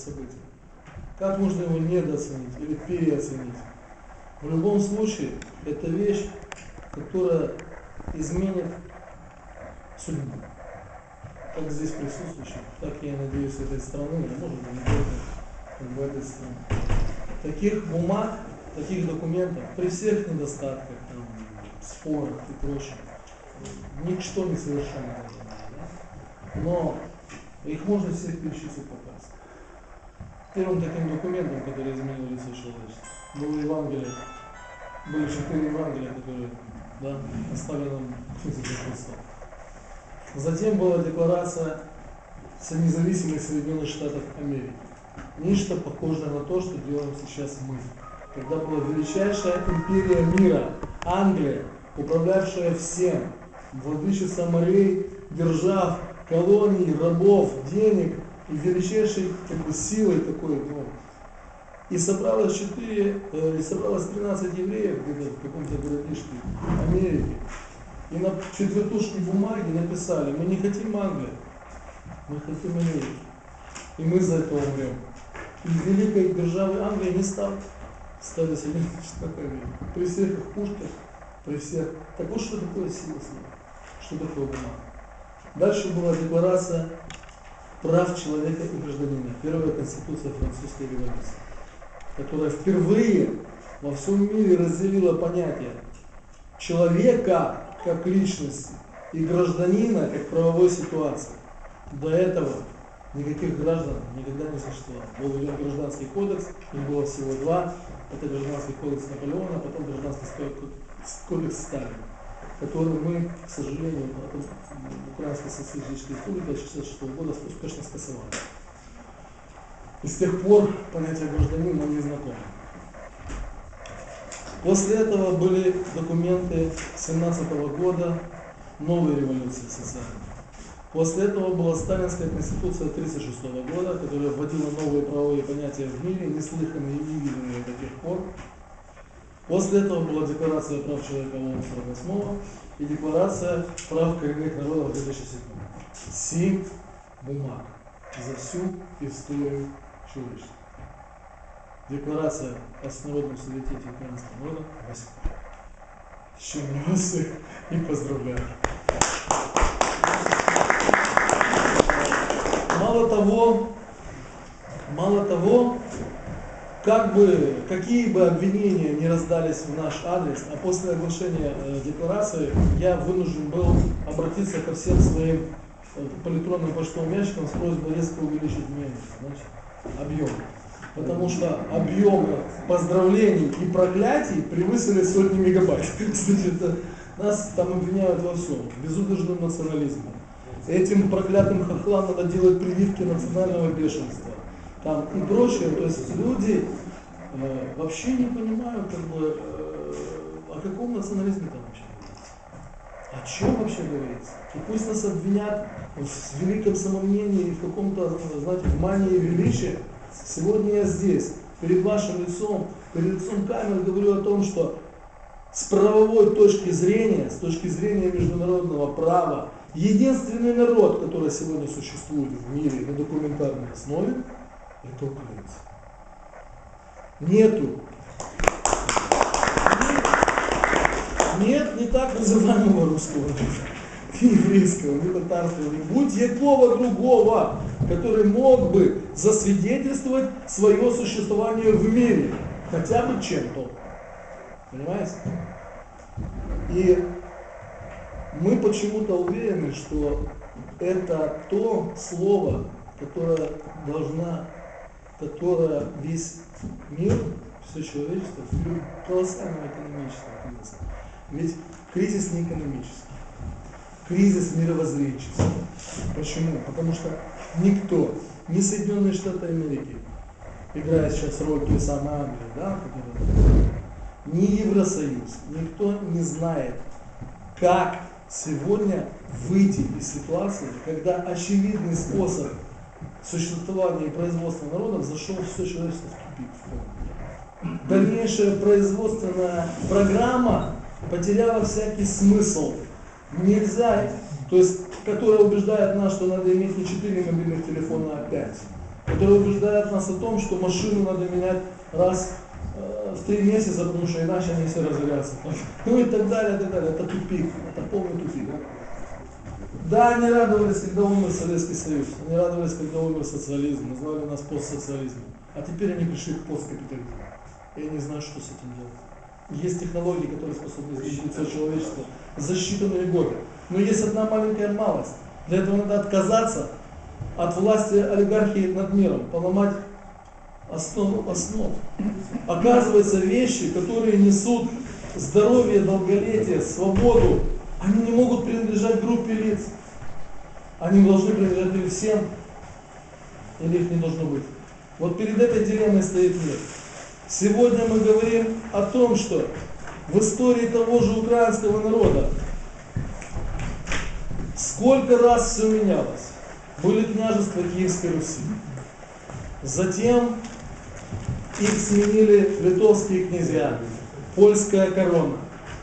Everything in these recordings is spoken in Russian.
событие. Как можно его недооценить или переоценить? В любом случае, это вещь, которая изменит судьбу. Как здесь присутствующих, так я надеюсь, этой страны, а может быть как бы этой страны. Таких бумаг, таких документов, при всех недостатках, там, спорах и прочем, ничто не совершенно. Но их можно всех перечислить по. Первым таким документом, который изменил лицо человечества, было Евангелие, были четыре Евангелия, которые да, оставили нам книгу Христа. Затем была декларация независимых Соединенных Штатов Америки. Нечто похожее на то, что делаем сейчас мы. Когда была величайшая империя мира, Англия, управлявшая всем, владычица морей, держав, колоний, рабов, денег и величайшей как силой такой, ну, и собралось 4, э, и собралось 13 евреев где-то в каком-то городишке Америки. И на четвертушке бумаги написали, мы не хотим Англию, мы хотим Америку. И мы за это умрем. И великой державы Англии не стал. Стали Соединенные Штаты Америки. При всех их пушках, при всех. Так вот что такое сила что такое бумага. Дальше была декларация прав человека и гражданина. Первая конституция французской революции которая впервые во всем мире разделила понятие человека как личности и гражданина как правовой ситуации. До этого никаких граждан никогда не существовало. Был введен гражданский кодекс, их было всего два. Это гражданский кодекс Наполеона, а потом гражданский кодекс Сталина, который мы, к сожалению, Украинской социалистической республики 1966 года успешно скасовали. И с тех пор понятие гражданина не знакомо. После этого были документы 17 года новой революции социальной. После этого была Сталинская конституция 1936 года, которая вводила новые правовые понятия в мире, неслыханные и невиданные до тех пор. После этого была Декларация прав человека ООН 48 и Декларация прав коренных народов 2007. Семь бумаг за всю историю человечества. Декларация о Всенародном суверенитете украинского народа 8. С чем я и поздравляю. Мало того, мало того, как бы, какие бы обвинения не раздались в наш адрес, а после оглашения э, декларации я вынужден был обратиться ко всем своим э, электронным почтовым ящикам с просьбой резко увеличить мне значит, объем. Потому что объем поздравлений и проклятий превысили сотни мегабайт. Значит, э, нас там обвиняют во всем, безудержным национализмом. Этим проклятым хохлам надо делать прививки национального бешенства. Там и прочее. То есть люди э, вообще не понимают, как бы, э, о каком национализме там вообще. О чем вообще говорится? И пусть нас обвинят в великом самомнении в каком-то, знаете, в мании величия. Сегодня я здесь, перед вашим лицом, перед лицом камер говорю о том, что с правовой точки зрения, с точки зрения международного права, единственный народ, который сегодня существует в мире на документарной основе, это украинцы. Нету. Нет, не так называемого русского ни еврейского, ни татарского, ни будь якого другого, который мог бы засвидетельствовать свое существование в мире, хотя бы чем-то. Понимаете? И мы почему-то уверены, что это то слово, которое должна, которое весь мир, все человечество, колоссального экономического кризиса. Ведь кризис не экономический кризис мировоззренческий. Почему? Потому что никто, ни Соединенные Штаты Америки, играя сейчас роль той самой Англии, да, которая, ни Евросоюз, никто не знает, как сегодня выйти из ситуации, когда очевидный способ существования и производства народов зашел все человечество в тупик. Дальнейшая производственная программа потеряла всякий смысл нельзя, то есть, которая убеждает нас, что надо иметь не 4 мобильных телефона, а 5. которые убеждают нас о том, что машину надо менять раз э, в три месяца, потому что иначе они все разорятся. Ну и так далее, и так далее. Это тупик, это полный тупик. Да, они радовались, когда умер Советский Союз, они радовались, когда умер социализм, назвали нас постсоциализмом. А теперь они пришли к посткапитализму. И я не знаю, что с этим делать. Есть технологии, которые способны изменить лицо человечества за считанные годы. Но есть одна маленькая малость. Для этого надо отказаться от власти олигархии над миром, поломать основу основ. Оказывается, вещи, которые несут здоровье, долголетие, свободу, они не могут принадлежать группе лиц. Они должны принадлежать всем, или их не должно быть. Вот перед этой дилеммой стоит мир. Сегодня мы говорим о том, что в истории того же украинского народа сколько раз все менялось. Были княжества Киевской Руси. Затем их сменили литовские князья, польская корона,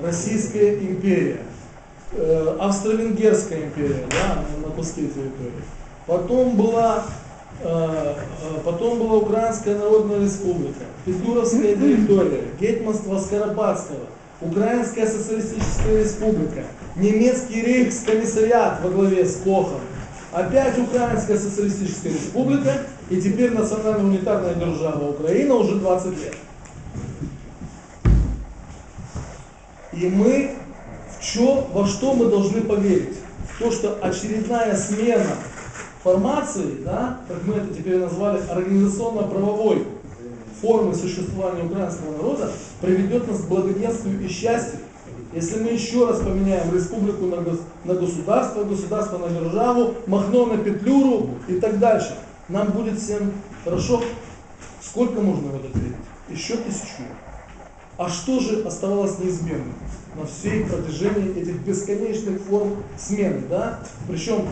Российская империя, Австро-Венгерская империя, да, на куски территории. Потом была Э, э, потом была Украинская Народная Республика, Петуровская территория, Гетманство Скоропадского, Украинская Социалистическая Республика, немецкий рейхскомиссариат во главе с Кохом, опять Украинская Социалистическая Республика и теперь национальная унитарная держава Украина уже 20 лет. И мы чё, во что мы должны поверить? То, что очередная смена формации, да, как мы это теперь назвали, организационно-правовой формы существования украинского народа, приведет нас к благоденствию и счастью. Если мы еще раз поменяем республику на, гос, на государство, государство на державу, Махно на Петлюру и так дальше, нам будет всем хорошо. Сколько можно в это верить? Еще тысячу. А что же оставалось неизменным на всей протяжении этих бесконечных форм смены? Да? Причем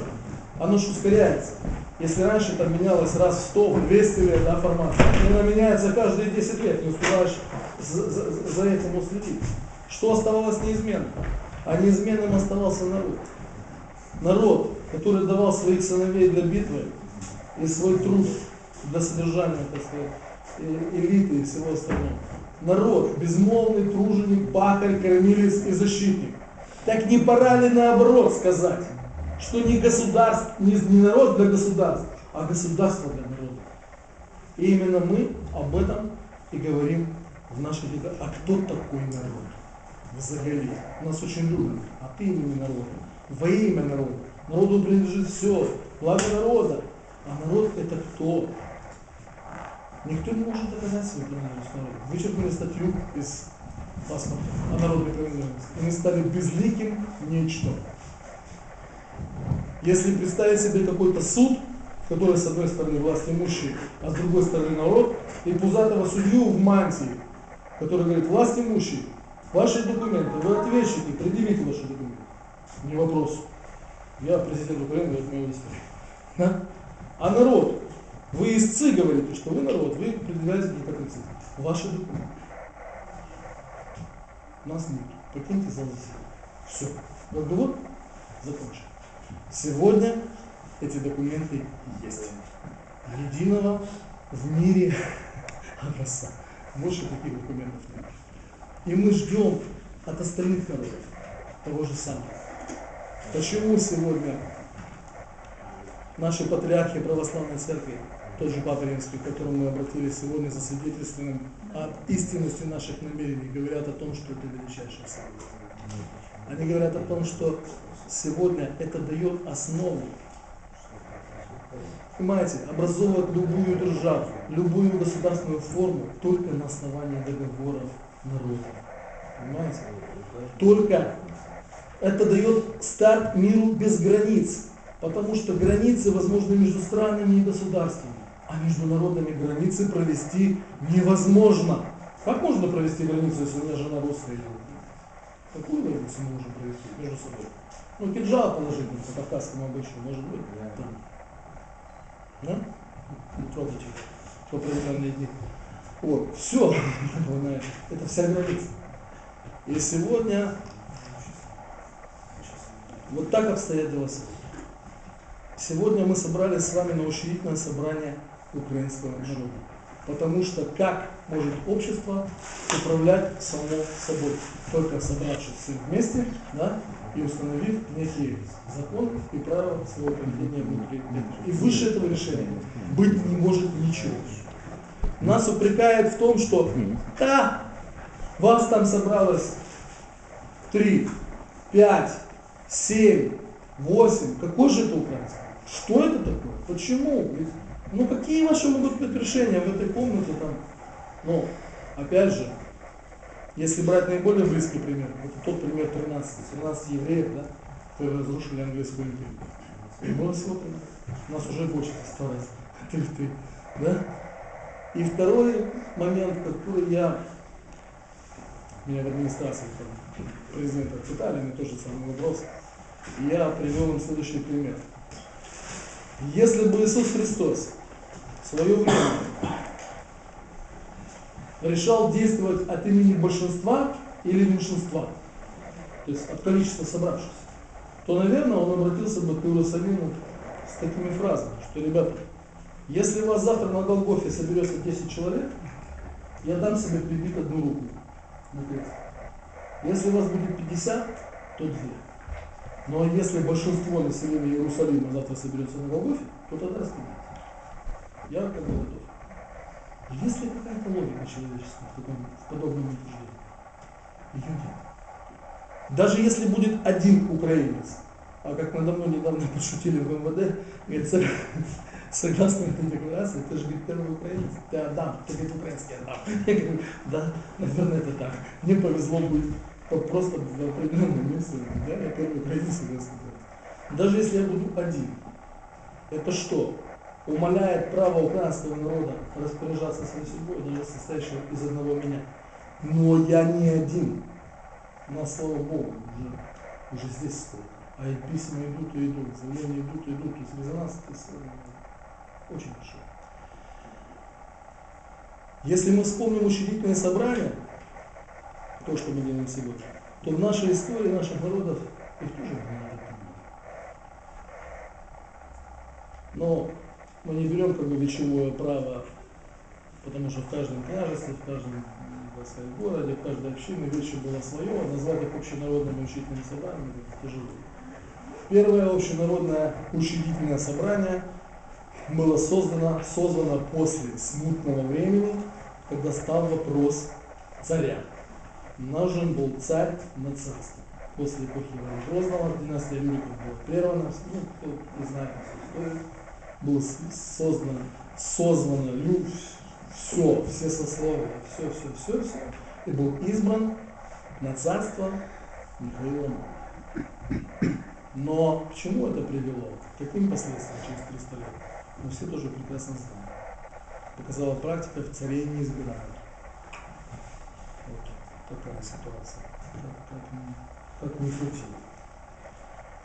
оно же ускоряется. Если раньше там менялось раз в 100, в 200 лет да, формация, она меняется каждые 10 лет, не успеваешь за, за, за этим уследить. Что оставалось неизменным? А неизменным оставался народ. Народ, который давал своих сыновей для битвы и свой труд для содержания, так сказать, элиты и всего остального. Народ, безмолвный труженик, пахарь, кормилец и защитник. Так не пора ли наоборот сказать? что не государство, не, не народ для государства, а государство для народа. И именно мы об этом и говорим в нашей виде. А кто такой народ? Взагалі. Нас очень любят. Ты имени народа. Во имя народа. Народу принадлежит все. Благо народа. А народ это кто? Никто не может доказать свою принадлежность народу. Вычеркнули статью из паспорта о народной принадлежности. И мы стали безликим нечто. Если представить себе какой-то суд, в котором с одной стороны власть имущие, а с другой стороны народ, и пузатого судью в мантии, который говорит, власть имущие, ваши документы, вы ответчики, предъявите ваши документы. Не вопрос. Я президент Украины, история. Да? А народ, вы истцы говорите, что вы народ, вы предъявляете не как истцы. Ваши документы. Нас нет. Покиньте зал заседания. Все. Разговор закончен. Сегодня эти документы есть. Единого в мире образца. Больше таких документов нет. И мы ждем от остальных народов того же самого. Почему сегодня наши патриархи православной церкви, тот же Папа Римский, к которому мы обратились сегодня за свидетельством о истинности наших намерений, говорят о том, что это величайшее событие. Они говорят о том, что сегодня это дает основу. Понимаете, образовывать любую державу, любую государственную форму только на основании договоров народа. Понимаете? Только это дает старт миру без границ. Потому что границы возможны между странами и государствами. А между народами границы провести невозможно. Как можно провести границу, если у меня жена русская? Какую границу мы можем провести между собой? Ну, кинжал положить по кавказскому обычаю, может быть. Да? да? Трогайте в определенные дни. Вот, все, это вся граница. И сегодня вот так обстоят дела Сегодня мы собрались с вами на учредительное собрание украинского народа. Потому что как может общество управлять само собой, только собравшись все вместе да, и установив некие законы и правила своего поведения внутри. И выше этого решения быть не может ничего. Нас упрекают в том, что да, вас там собралось три, пять, семь, восемь. Какой же это украинский? Что это такое? Почему? Ну какие ваши могут быть решения в этой комнате там? Ну, опять же, если брать наиболее близкий пример, это тот пример 13, 13 евреев, да, которые разрушили английскую империю. Было всего. У нас уже больше раз. Ты, ты, да? И второй момент, который я, меня в администрации там, президента отчитали, мне тоже самый вопрос, я привел им следующий пример. Если бы Иисус Христос свое время решал действовать от имени большинства или меньшинства, то есть от количества собравшихся, то, наверное, он обратился бы к Иерусалиму с такими фразами, что, ребята, если у вас завтра на Голгофе соберется 10 человек, я дам себе прибить одну руку. Если у вас будет 50, то две. Но если большинство населения Иерусалима завтра соберется на Голгофе, то тогда распределится. Я как бы готов. Есть ли какая-то логика человеческая в, таком, в подобном утверждении? Ее нет. Даже если будет один украинец, а как надо мной недавно подшутили в МВД, говорит, согласно этой декларации, ты же говорит, первый украинец, ты Адам, ты говорит, украинский Адам. Я говорю, да, наверное, это так. Мне повезло быть просто в определенном месте, да, я первый украинец, Даже если я буду один, это что? Умаляет право украинского народа распоряжаться своей судьбой, даже состоящего из одного меня. Но я не один. Нас, слава Богу, уже, уже здесь столько. А и письма идут и идут, заявления идут и идут. То есть резонанс очень большой. Если мы вспомним учредительное собрание, то, что мы делаем сегодня, то в нашей истории наших народов их тоже не Но мы не берем как бы вечевое право, потому что в каждом княжестве, в каждом сказать, городе, в каждой общине вече было свое, а назвать их общенародным учительным собранием это тяжело. Первое общенародное учредительное собрание было создано, создано после смутного времени, когда стал вопрос царя. Нужен был царь на царство. После эпохи Ивана Грозного, династия Рюриков была прервана, ну, кто не знает эту историю было создано, созвано, все, все сословия, все, все, все, все, и был избран на царство Михаила Но к чему это привело? К каким последствиям через 300 лет? Мы все тоже прекрасно знаем. Показала практика, в царе не избирают. Вот такая ситуация. Как, как, как не крутить.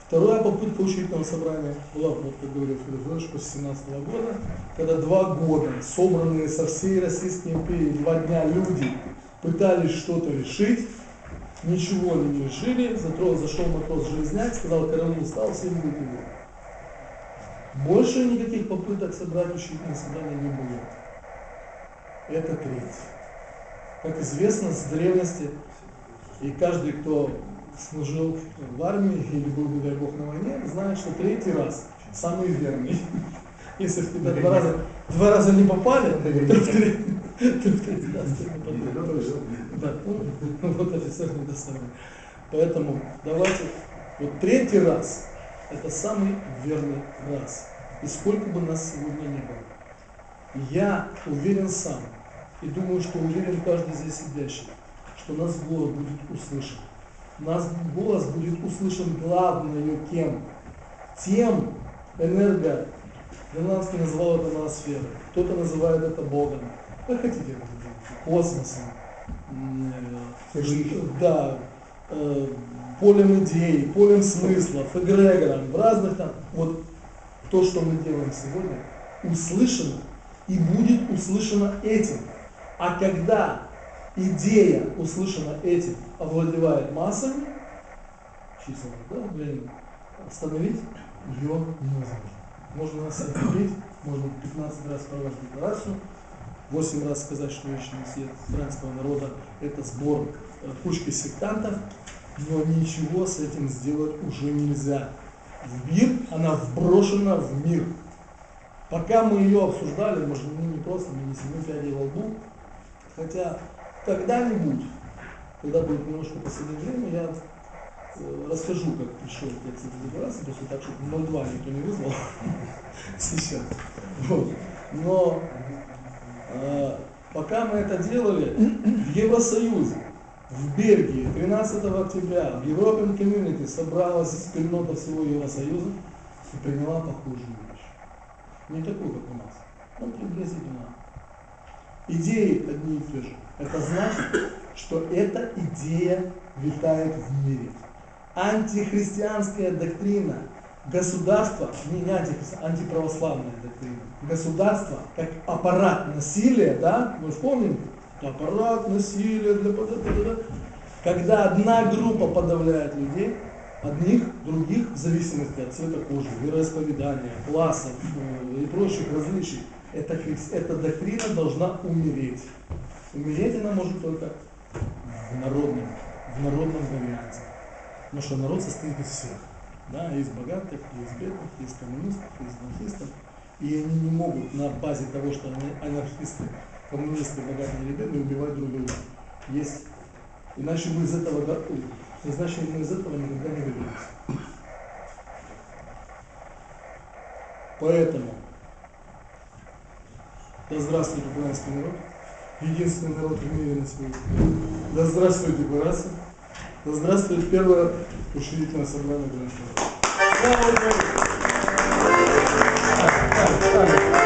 Вторая попытка учительного собрания была, вот как говорил Федор после 17 года, когда два года собранные со всей Российской империи два дня люди пытались что-то решить, ничего не решили, зато зашел матрос Железняк, сказал, караул стал, всем выпили. Больше никаких попыток собрать учительное собрание не было. Это треть. Как известно, с древности, и каждый, кто служил в армии или был, не дай бог, на войне, знает, что третий раз самый верный. Если в тебя два раза, два раза не попали, то в третий раз не попали. Да, ну, вот офицер недостойный. Поэтому давайте, вот третий раз, это самый верный раз. И сколько бы нас сегодня не было. Я уверен сам, и думаю, что уверен каждый здесь сидящий, что нас голос будет услышан нас голос будет услышан главное кем? Тем энерго, Грананский называл это ноосферой, кто-то называет это Богом, как хотите, космосом, э, да, э, полем идей, полем смыслов, эгрегором, в разных там, вот то, что мы делаем сегодня, услышано и будет услышано этим. А когда идея, услышана этим, овладевает массами, числами, да, время, остановить ее невозможно. Можно нас остановить, можно 15 раз проводить декларацию, 8 раз сказать, что вечный свет украинского народа это сбор э, кучки сектантов, но ничего с этим сделать уже нельзя. В мир она вброшена в мир. Пока мы ее обсуждали, может, ну, не просто, мы не семи пядей во лбу, хотя когда-нибудь, когда будет немножко последнее время, я э, расскажу, как пришел к этой декларации, просто так, чтобы 0,2 никто не вызвал сейчас. Вот. Но э, пока мы это делали, в Евросоюзе, в Бельгии 13 октября в European Community собралась спільнота всего Евросоюза и приняла похожую вещь. Не такую, как у нас, но приблизительно. Идеи одни и те же. Это значит, что эта идея витает в мире. Антихристианская доктрина государства, не, не антихристианская, антиправославная доктрина. Государство как аппарат насилия, да, мы вспомним, аппарат насилия для когда одна группа подавляет людей, одних, других, в зависимости от цвета кожи, вероисповедания, классов э, и прочих различий, эта, эта доктрина должна умереть. Умереть она может только в народном, в народном варианте. Потому что народ состоит из всех. Да, из богатых, из бедных, из коммунистов, из анархистов. И они не могут на базе того, что они анархисты, коммунисты, богатые или бедные, убивать друг друга. Есть. Иначе мы из этого, иначе мы из этого никогда не выберемся. Поэтому да здравствует украинский народ, единственный народ в мире на свете. Да здравствует декларация. Да здравствует первое учредительное собрание украинского народа. Слава